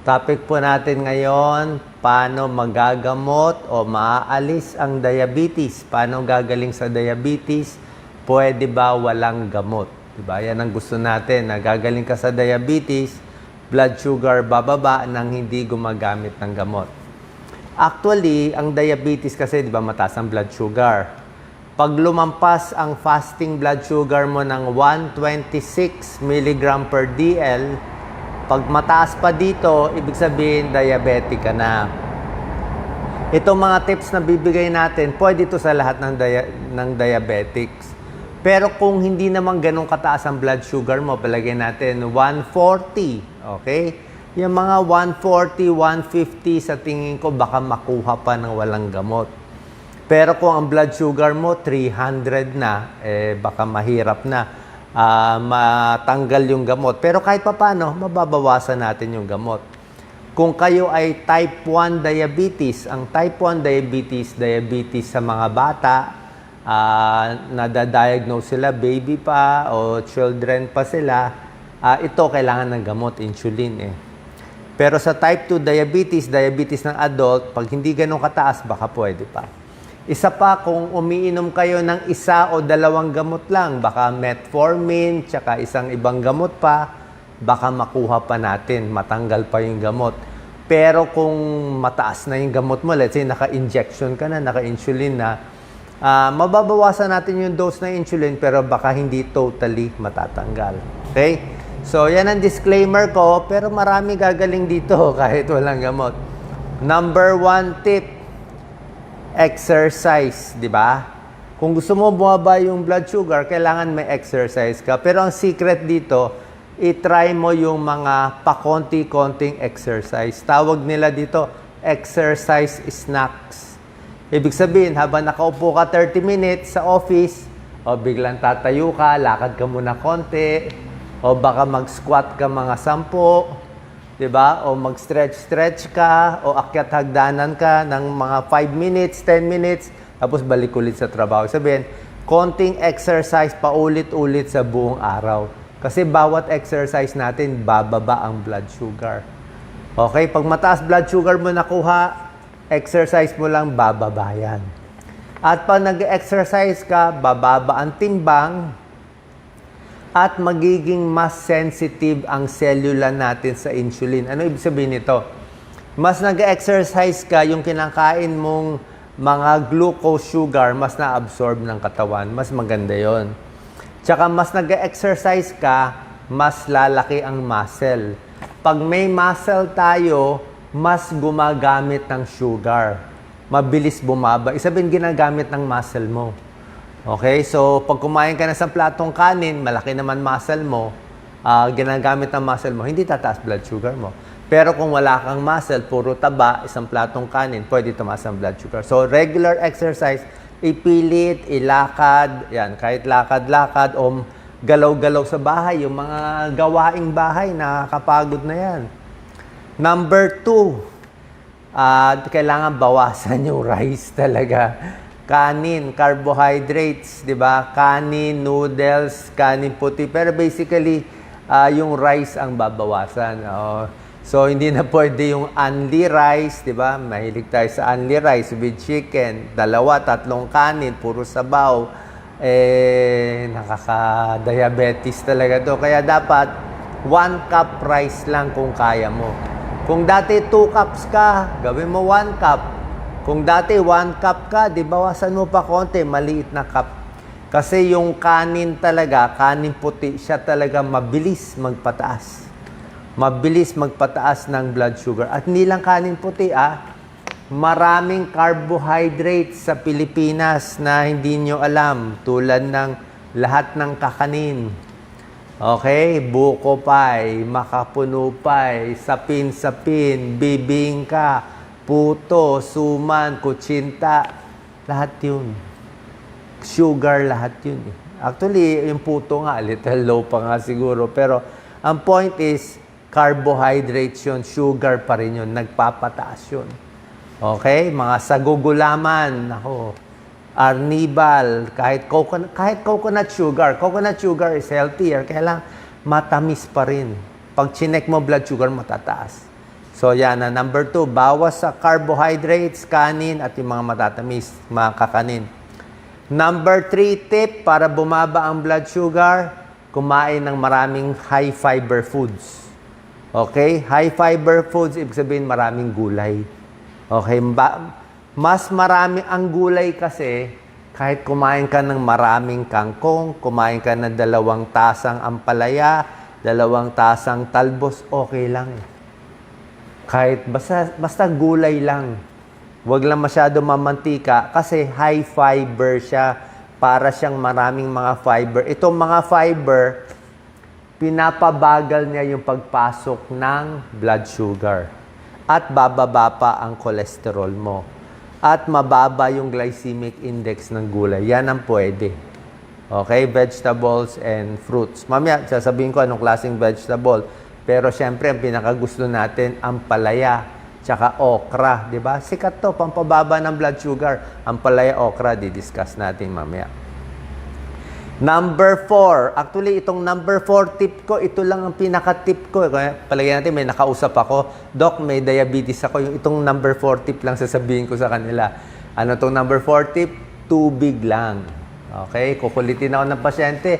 Topic po natin ngayon, paano magagamot o maaalis ang diabetes? Paano gagaling sa diabetes? Pwede ba walang gamot? Diba? Yan ang gusto natin, na gagaling ka sa diabetes, blood sugar bababa nang hindi gumagamit ng gamot. Actually, ang diabetes kasi, di ba, mataas ang blood sugar. Pag lumampas ang fasting blood sugar mo ng 126 mg per DL, pag mataas pa dito, ibig sabihin diabetic ka na. Itong mga tips na bibigay natin, pwede ito sa lahat ng, dia- ng diabetics. Pero kung hindi naman ganun kataas ang blood sugar mo, palagay natin 140, okay? Yung mga 140, 150 sa tingin ko baka makuha pa ng walang gamot. Pero kung ang blood sugar mo 300 na, eh baka mahirap na ah, matanggal yung gamot. Pero kahit papano, mababawasan natin yung gamot. Kung kayo ay type 1 diabetes, ang type 1 diabetes, diabetes sa mga bata, ah, nadadiagnose sila, baby pa o children pa sila, ah, ito kailangan ng gamot, insulin eh. Pero sa type 2 diabetes, diabetes ng adult, pag hindi ganun kataas, baka pwede pa. Isa pa, kung umiinom kayo ng isa o dalawang gamot lang, baka metformin, tsaka isang ibang gamot pa, baka makuha pa natin, matanggal pa yung gamot. Pero kung mataas na yung gamot mo, let's say naka-injection ka na, naka-insulin na, ah, mababawasan natin yung dose ng insulin pero baka hindi totally matatanggal. Okay? So, yan ang disclaimer ko, pero marami gagaling dito kahit walang gamot. Number one tip, exercise, di ba? Kung gusto mo bumaba yung blood sugar, kailangan may exercise ka. Pero ang secret dito, i-try mo yung mga pakonti-konting exercise. Tawag nila dito, exercise snacks. Ibig sabihin, habang nakaupo ka 30 minutes sa office, o biglang tatayo ka, lakad ka muna konti, o baka mag-squat ka mga sampo, 'di ba? O mag-stretch-stretch ka o akyat hagdanan ka ng mga 5 minutes, 10 minutes, tapos balik ulit sa trabaho. Sabihin, konting exercise paulit-ulit sa buong araw. Kasi bawat exercise natin, bababa ang blood sugar. Okay, pag mataas blood sugar mo nakuha, exercise mo lang bababa yan. At pag nag-exercise ka, bababa ang timbang, at magiging mas sensitive ang cellula natin sa insulin. Ano ibig sabihin nito? Mas nag-exercise ka, yung kinakain mong mga glucose sugar, mas na-absorb ng katawan. Mas maganda yon. Tsaka mas nag-exercise ka, mas lalaki ang muscle. Pag may muscle tayo, mas gumagamit ng sugar. Mabilis bumaba. Isabihin ginagamit ng muscle mo. Okay, so pag kumain ka na sa platong kanin, malaki naman muscle mo, ah, ginagamit ng muscle mo, hindi tataas blood sugar mo. Pero kung wala kang muscle, puro taba, isang platong kanin, pwede tumaas ang blood sugar. So regular exercise, ipilit, ilakad, yan, kahit lakad-lakad o galaw-galaw sa bahay, yung mga gawaing bahay, nakakapagod na yan. Number two, ah, kailangan bawasan yung rice talaga kanin, carbohydrates, 'di ba? Kanin, noodles, kanin puti. Pero basically, ah, yung rice ang babawasan. Oo. So hindi na pwede yung only rice, 'di ba? Mahilig tayo sa only rice with chicken, dalawa, tatlong kanin, puro sabaw. Eh nakaka-diabetes talaga 'to. Kaya dapat one cup rice lang kung kaya mo. Kung dati two cups ka, gawin mo one cup. Kung dati one cup ka, di bawasan mo pa konti, maliit na cup. Kasi yung kanin talaga, kanin puti, siya talaga mabilis magpataas. Mabilis magpataas ng blood sugar. At hindi lang kanin puti, ah. Maraming carbohydrates sa Pilipinas na hindi nyo alam. Tulad ng lahat ng kakanin. Okay, buko pie, makapuno pie, sapin-sapin, bibingka, puto, suman, kutsinta, lahat yun. Sugar, lahat yun. eh. Actually, yung puto nga, little low pa nga siguro. Pero ang point is, carbohydrates yun, sugar pa rin yun, nagpapataas yun. Okay? Mga sagugulaman, ako, arnibal, kahit coconut, kahit coconut sugar. Coconut sugar is healthier, kaya lang matamis pa rin. Pag chinek mo blood sugar, matataas. So yan na. Number two, bawas sa carbohydrates, kanin, at yung mga matatamis, mga kakanin. Number three tip para bumaba ang blood sugar, kumain ng maraming high fiber foods. Okay? High fiber foods, ibig sabihin maraming gulay. Okay? Mas marami ang gulay kasi kahit kumain ka ng maraming kangkong, kumain ka ng dalawang tasang ampalaya, dalawang tasang talbos, okay lang. eh. Kahit basta, basta gulay lang. Huwag lang masyado mamantika kasi high fiber siya para siyang maraming mga fiber. Itong mga fiber, pinapabagal niya yung pagpasok ng blood sugar. At bababa pa ang cholesterol mo. At mababa yung glycemic index ng gulay. Yan ang pwede. Okay? Vegetables and fruits. Mamaya, sasabihin ko anong klaseng vegetable. Pero syempre, ang pinakagusto natin, ang palaya, tsaka okra. di ba? Sikat to, pampababa ng blood sugar. Ang palaya, okra, di-discuss natin mamaya. Number four. Actually, itong number four tip ko, ito lang ang pinaka-tip ko. Kaya palagyan natin, may nakausap ako. Doc, may diabetes ako. Yung itong number four tip lang sasabihin ko sa kanila. Ano itong number four tip? Tubig lang. Okay? Kukulitin ako ng pasyente.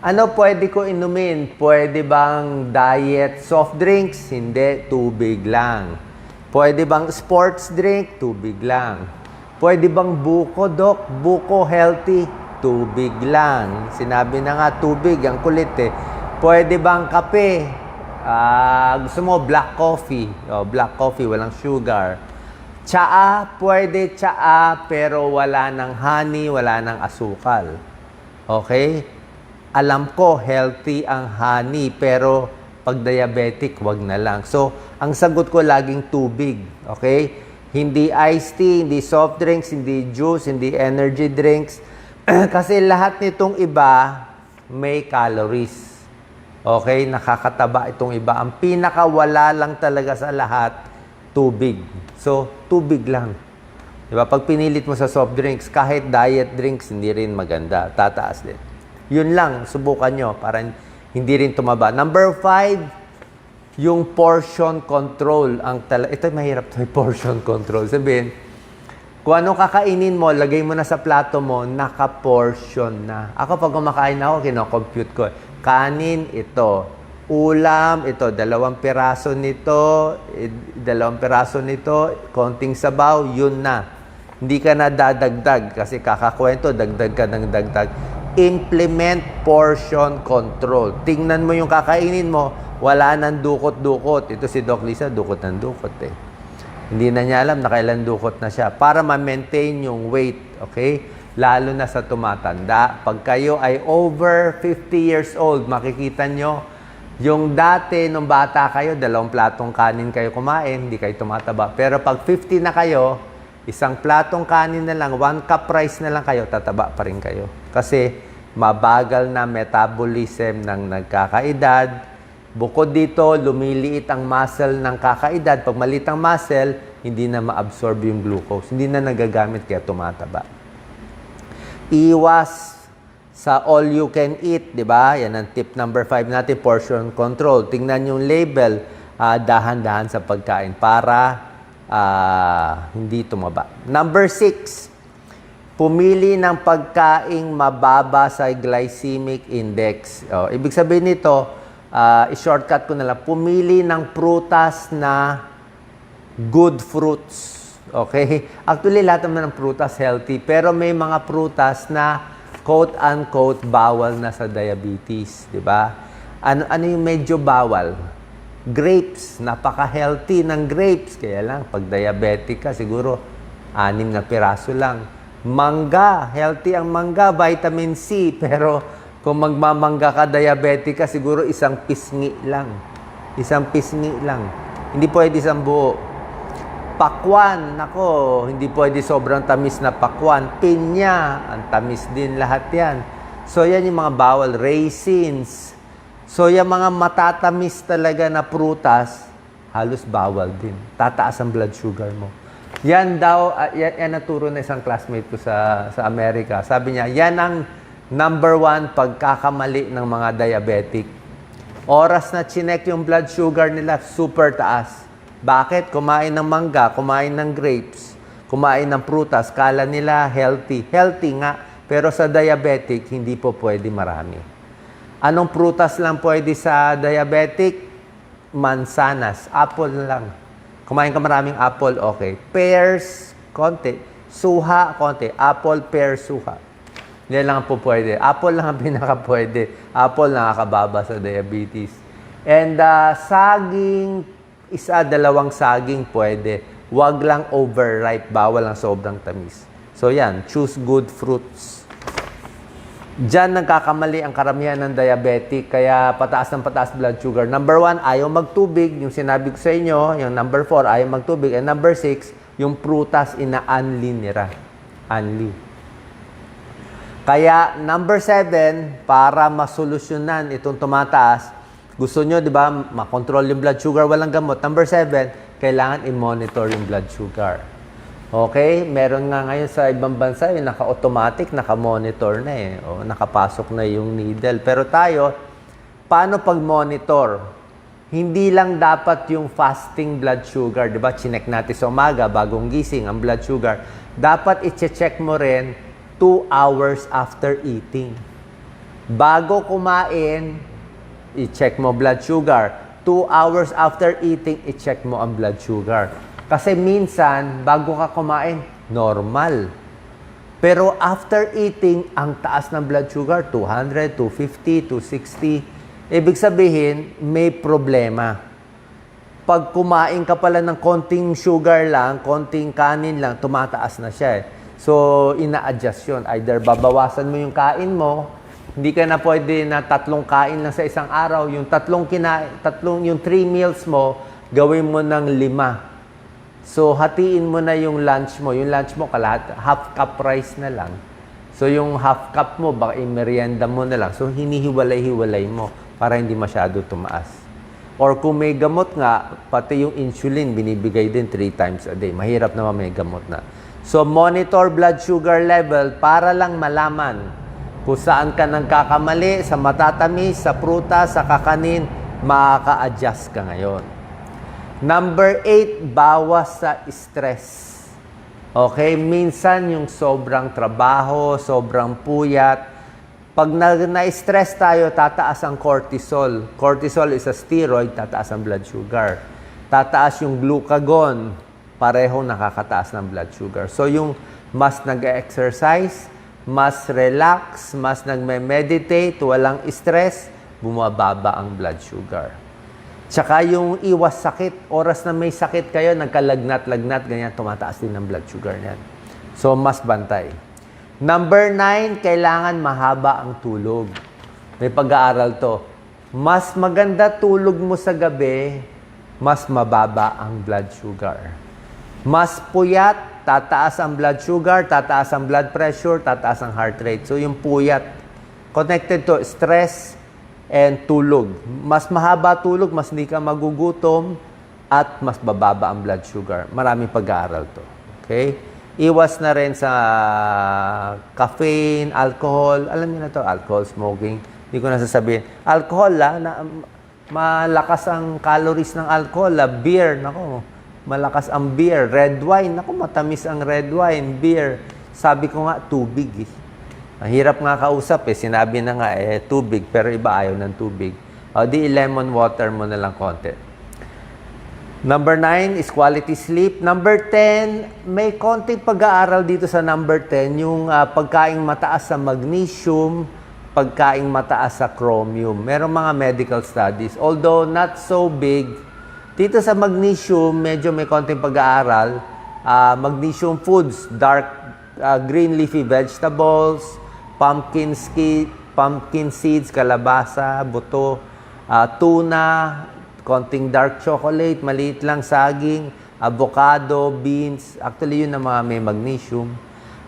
Ano pwede ko inumin? Pwede bang diet soft drinks? Hindi, tubig lang. Pwede bang sports drink? Tubig lang. Pwede bang buko, Doc? Buko healthy? Tubig lang. Sinabi na nga, tubig. Ang kulit eh. Pwede bang kape? Ah, gusto mo black coffee? Oh, black coffee, walang sugar. Tsaa, pwede tsaa, pero wala ng honey, wala ng asukal. Okay? Alam ko, healthy ang honey, pero pag diabetic, wag na lang. So, ang sagot ko laging tubig. Okay? Hindi iced tea, hindi soft drinks, hindi juice, hindi energy drinks. Kasi lahat nitong iba, may calories. Okay? Nakakataba itong iba. Ang pinakawala lang talaga sa lahat, tubig. So, tubig lang. Di ba? Pag pinilit mo sa soft drinks, kahit diet drinks, hindi rin maganda. Tataas din. Yun lang, subukan nyo para hindi rin tumaba. Number five, yung portion control. Ang tala Ito mahirap to, portion control. Sabihin, kung anong kakainin mo, lagay mo na sa plato mo, naka-portion na. Ako pag kumakain ako, kinocompute ko. Kanin, ito. Ulam, ito. Dalawang piraso nito, eh, dalawang piraso nito, konting sabaw, yun na. Hindi ka na dadagdag kasi kakakwento, dagdag ka ng dagdag. Implement portion control. Tingnan mo yung kakainin mo, wala nang dukot-dukot. Ito si Doc Lisa, dukot ng dukot eh. Hindi na niya alam na kailan dukot na siya. Para ma-maintain yung weight, okay? Lalo na sa tumatanda. Pag kayo ay over 50 years old, makikita nyo, yung dati, nung bata kayo, dalawang platong kanin kayo kumain, hindi kayo tumataba. Pero pag 50 na kayo, isang platong kanin na lang, one cup rice na lang kayo, tataba pa rin kayo. Kasi mabagal na metabolism ng nagkakaedad, Bukod dito, lumiliit ang muscle ng kakaedad. Pag maliit ang muscle, hindi na ma-absorb yung glucose. Hindi na nagagamit kaya tumataba. Iwas sa all you can eat, di ba? Yan ang tip number 5 natin, portion control. Tingnan yung label, ah, dahan-dahan sa pagkain para ah, hindi tumaba. Number 6, pumili ng pagkaing mababa sa glycemic index. Oh, ibig sabihin nito, ah, i-shortcut ko na lang, pumili ng prutas na good fruits. Okay? Actually, lahat naman ng prutas healthy, pero may mga prutas na quote-unquote bawal na sa diabetes, di ba? Ano, ano yung medyo bawal? Grapes, napaka-healthy ng grapes. Kaya lang, pag diabetic ka, siguro anim na piraso lang. Mangga, healthy ang mangga, vitamin C, pero kung magmamangga ka, diabetic ka, siguro isang pisngi lang. Isang pisngi lang. Hindi pwede isang buo. Pakwan, nako, hindi pwede sobrang tamis na pakwan. Pinya, ang tamis din lahat yan. So yan yung mga bawal. Raisins. So yung mga matatamis talaga na prutas, halos bawal din. Tataas ang blood sugar mo. Yan daw, uh, yan, yan naturo na isang classmate ko sa, sa Amerika. Sabi niya, yan ang number one pagkakamali ng mga diabetic. Oras na chinek yung blood sugar nila, super taas. Bakit? Kumain ng mangga, kumain ng grapes, kumain ng prutas, kala nila healthy. Healthy nga, pero sa diabetic, hindi po pwede marami. Anong prutas lang pwede sa diabetic? Mansanas, apple lang. Kumain ka maraming apple, okay. Pears, konti. Suha, konti. Apple, pear, suha. Yan lang po pwede. Apple lang ang pinaka pwede. Apple nakakababa sa diabetes. And uh, saging, isa, dalawang saging pwede. Huwag lang overripe, bawal ang sobrang tamis. So yan, choose good fruits. Diyan nagkakamali ang karamihan ng diabetic, kaya pataas ng pataas blood sugar. Number one, ayaw magtubig. Yung sinabi ko sa inyo, yung number four, ayaw magtubig. And number six, yung prutas ina-unli nila. Unli. Kaya number seven, para masolusyonan itong tumataas, gusto nyo, di ba, makontrol yung blood sugar, walang gamot. Number seven, kailangan i-monitor yung blood sugar. Okay? Meron nga ngayon sa ibang bansa, yung naka-automatic, naka-monitor na eh. O, nakapasok na yung needle. Pero tayo, paano pag-monitor? Hindi lang dapat yung fasting blood sugar, di ba? Chinek natin sa umaga, bagong gising, ang blood sugar. Dapat i-check mo rin 2 hours after eating. Bago kumain, i-check mo blood sugar. 2 hours after eating, i-check mo ang blood sugar. Kasi minsan, bago ka kumain, normal. Pero after eating, ang taas ng blood sugar, 200, 250, 260. Ibig sabihin, may problema. Pag kumain ka pala ng konting sugar lang, konting kanin lang, tumataas na siya eh. So, ina-adjust yun. Either babawasan mo yung kain mo, hindi ka na pwede na tatlong kain lang sa isang araw. Yung tatlong kinain, tatlong, yung three meals mo, gawin mo ng lima. So, hatiin mo na yung lunch mo. Yung lunch mo, kalahat, half cup rice na lang. So, yung half cup mo, baka i-merienda mo na lang. So, hinihiwalay-hiwalay mo para hindi masyado tumaas. Or kung may gamot nga, pati yung insulin, binibigay din three times a day. Mahirap naman may gamot na. So, monitor blood sugar level para lang malaman kung saan ka nagkakamali, sa matatamis, sa prutas, sa kakanin, makaka-adjust ka ngayon. Number eight, bawas sa stress. Okay, minsan yung sobrang trabaho, sobrang puyat, pag na- na-stress tayo, tataas ang cortisol. Cortisol is a steroid, tataas ang blood sugar. Tataas yung glucagon, parehong nakakataas ng blood sugar. So yung mas nag-exercise, mas relax, mas nagme-meditate, walang stress, bumababa ang blood sugar. Tsaka yung iwas sakit, oras na may sakit kayo, nagkalagnat-lagnat, ganyan, tumataas din ang blood sugar niyan. So, mas bantay. Number nine, kailangan mahaba ang tulog. May pag-aaral to. Mas maganda tulog mo sa gabi, mas mababa ang blood sugar. Mas puyat, tataas ang blood sugar, tataas ang blood pressure, tataas ang heart rate. So, yung puyat, connected to stress, and tulog. Mas mahaba tulog, mas hindi ka magugutom at mas bababa ang blood sugar. Maraming pag-aaral to. Okay? Iwas na rin sa caffeine, alcohol. Alam niyo na to, alcohol, smoking. Hindi ko na sasabihin. Alcohol, ah, na, malakas ang calories ng alcohol. Ah. Beer, nako, malakas ang beer. Red wine, nako, matamis ang red wine. Beer. Sabi ko nga, tubig. Eh. Ang hirap nga kausap eh. Sinabi na nga eh, tubig, pero iba ayaw ng tubig. O di lemon water mo na lang konti. Number nine is quality sleep. Number 10, may konting pag-aaral dito sa number 10, yung ah, pagkaing mataas sa magnesium, pagkaing mataas sa chromium. Merong mga medical studies. Although not so big, dito sa magnesium, medyo may konting pag-aaral. Ah, magnesium foods, dark ah, green leafy vegetables, pumpkin, ski, pumpkin seeds, kalabasa, buto, ah, tuna, konting dark chocolate, maliit lang saging, avocado, beans. Actually, yun ang mga may magnesium.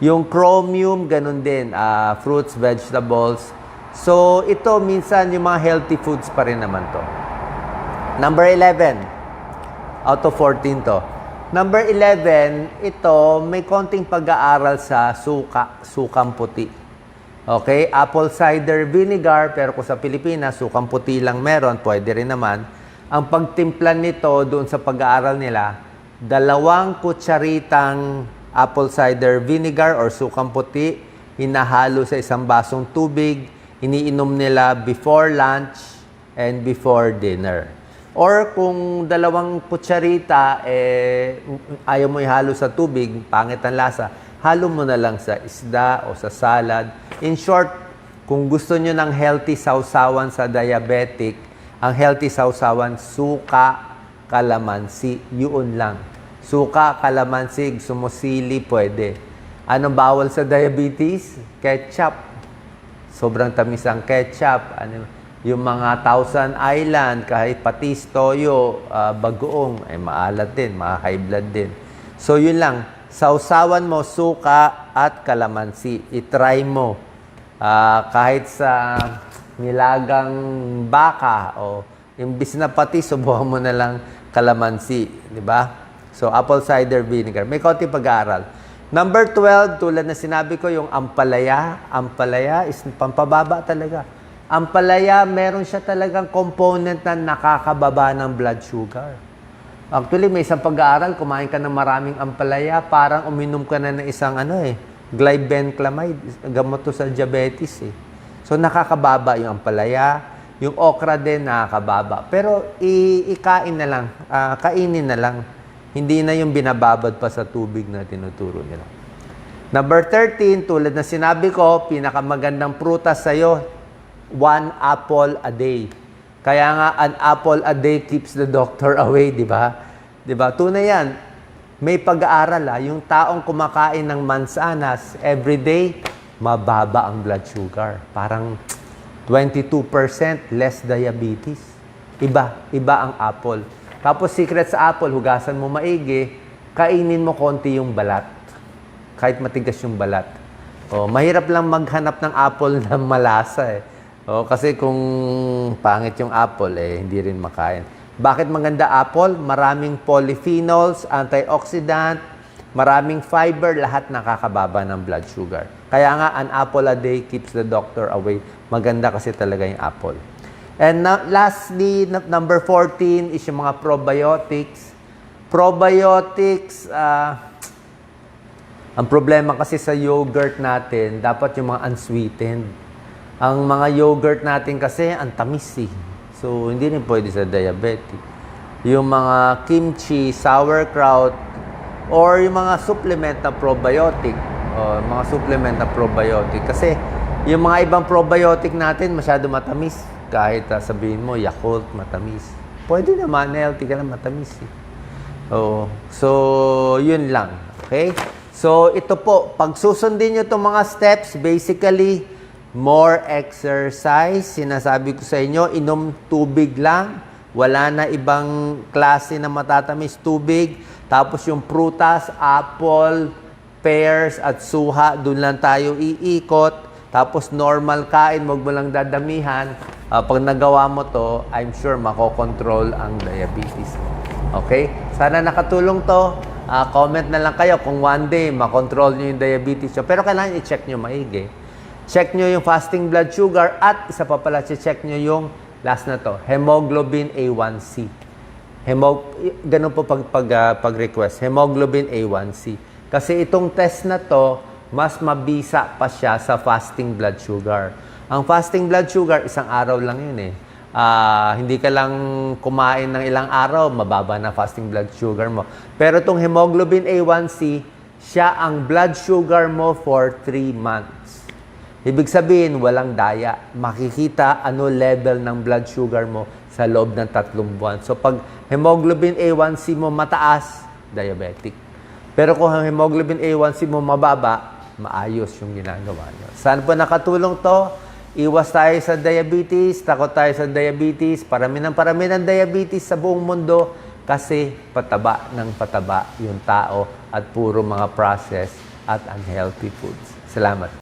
Yung chromium, ganun din. ah, fruits, vegetables. So, ito minsan yung mga healthy foods pa rin naman to. Number 11. Out of 14 to. Number 11, ito may konting pag-aaral sa suka, sukang puti. Okay, apple cider vinegar, pero kung sa Pilipinas, sukang puti lang meron, pwede rin naman. Ang pagtimpla nito doon sa pag-aaral nila, dalawang kutsaritang apple cider vinegar or sukang puti, hinahalo sa isang basong tubig, iniinom nila before lunch and before dinner. Or kung dalawang kutsarita, eh, ayaw mo ihalo sa tubig, pangit ang lasa, halo mo na lang sa isda o sa salad. In short, kung gusto nyo ng healthy sausawan sa diabetic, ang healthy sausawan, suka, kalamansi, yun lang. Suka, kalamansi, sumusili, pwede. Anong bawal sa diabetes? Ketchup. Sobrang tamis ang ketchup. Ano, yung mga Thousand Island, kahit patis, toyo, ah, bagoong, ay maalat din, high blood din. So yun lang, sausawan mo suka at kalamansi. I-try mo. Ah, kahit sa nilagang baka o imbis na patis, subukan mo na lang kalamansi. Di ba? So, apple cider vinegar. May konti pag-aaral. Number 12, tulad na sinabi ko, yung ampalaya. Ampalaya is pampababa talaga. Ampalaya, meron siya talagang component na nakakababa ng blood sugar. Actually, may isang pag-aaral, kumain ka ng maraming ampalaya, parang uminom ka na ng isang ano eh, glibenclamide, gamot to sa diabetes eh. So, nakakababa yung ampalaya, yung okra din nakakababa. Pero, ikain na lang, ah, kainin na lang. Hindi na yung binababad pa sa tubig na tinuturo nila. Number 13, tulad na sinabi ko, pinakamagandang prutas sa'yo, one apple a day. Kaya nga, an apple a day keeps the doctor away, di ba? Di ba? Tunay yan. May pag-aaral ah, yung taong kumakain ng mansanas every day, mababa ang blood sugar. Parang 22% less diabetes. Iba, iba ang apple. Tapos secret sa apple, hugasan mo maigi, kainin mo konti yung balat. Kahit matigas yung balat. Oh, mahirap lang maghanap ng apple na malasa eh. Oh, kasi kung pangit yung apple eh hindi rin makain. Bakit maganda apple? Maraming polyphenols, antioxidant, maraming fiber, lahat nakakababa ng blood sugar. Kaya nga, an apple a day keeps the doctor away. Maganda kasi talaga yung apple. And na- lastly, number 14 is yung mga probiotics. Probiotics, ah, ang problema kasi sa yogurt natin, dapat yung mga unsweetened. Ang mga yogurt natin kasi, ang tamis eh. So, hindi rin pwede sa diabetic. Yung mga kimchi, sauerkraut, or yung mga supplement na probiotic. O, mga supplement na probiotic. Kasi, yung mga ibang probiotic natin, masyado matamis. Kahit ah, sabihin mo, Yakult, matamis. Pwede naman, healthy ka na matamis eh. Oo. So, yun lang. Okay? So, ito po, pag susundin nyo itong mga steps, basically, more exercise. Sinasabi ko sa inyo, inom tubig lang. Wala na ibang klase na matatamis tubig. Tapos yung prutas, apple, pears, at suha, dun lang tayo iikot. Tapos normal kain, wag mo lang dadamihan. Ah, pag nagawa mo to, I'm sure makokontrol ang diabetes mo. Okay? Sana nakatulong to. Ah, comment na lang kayo kung one day makontrol nyo yung diabetes nyo. Pero kailangan i-check nyo maigi. Check nyo yung fasting blood sugar at isa pa pala, check nyo yung last na to, hemoglobin A1C. Hemo, ganun po pag, pag, ah, pag-request, hemoglobin A1C. Kasi itong test na to, mas mabisa pa siya sa fasting blood sugar. Ang fasting blood sugar, isang araw lang yun eh. Ah, hindi ka lang kumain ng ilang araw, mababa na fasting blood sugar mo. Pero itong hemoglobin A1C, siya ang blood sugar mo for 3 months. Ibig sabihin, walang daya. Makikita ano level ng blood sugar mo sa loob ng tatlong buwan. So pag hemoglobin A1C mo mataas, diabetic. Pero kung ang hemoglobin A1C mo mababa, maayos yung ginagawa nyo. Saan po nakatulong to? Iwas tayo sa diabetes, takot tayo sa diabetes, parami ng parami ng diabetes sa buong mundo kasi pataba ng pataba yung tao at puro mga processed at unhealthy foods. Salamat.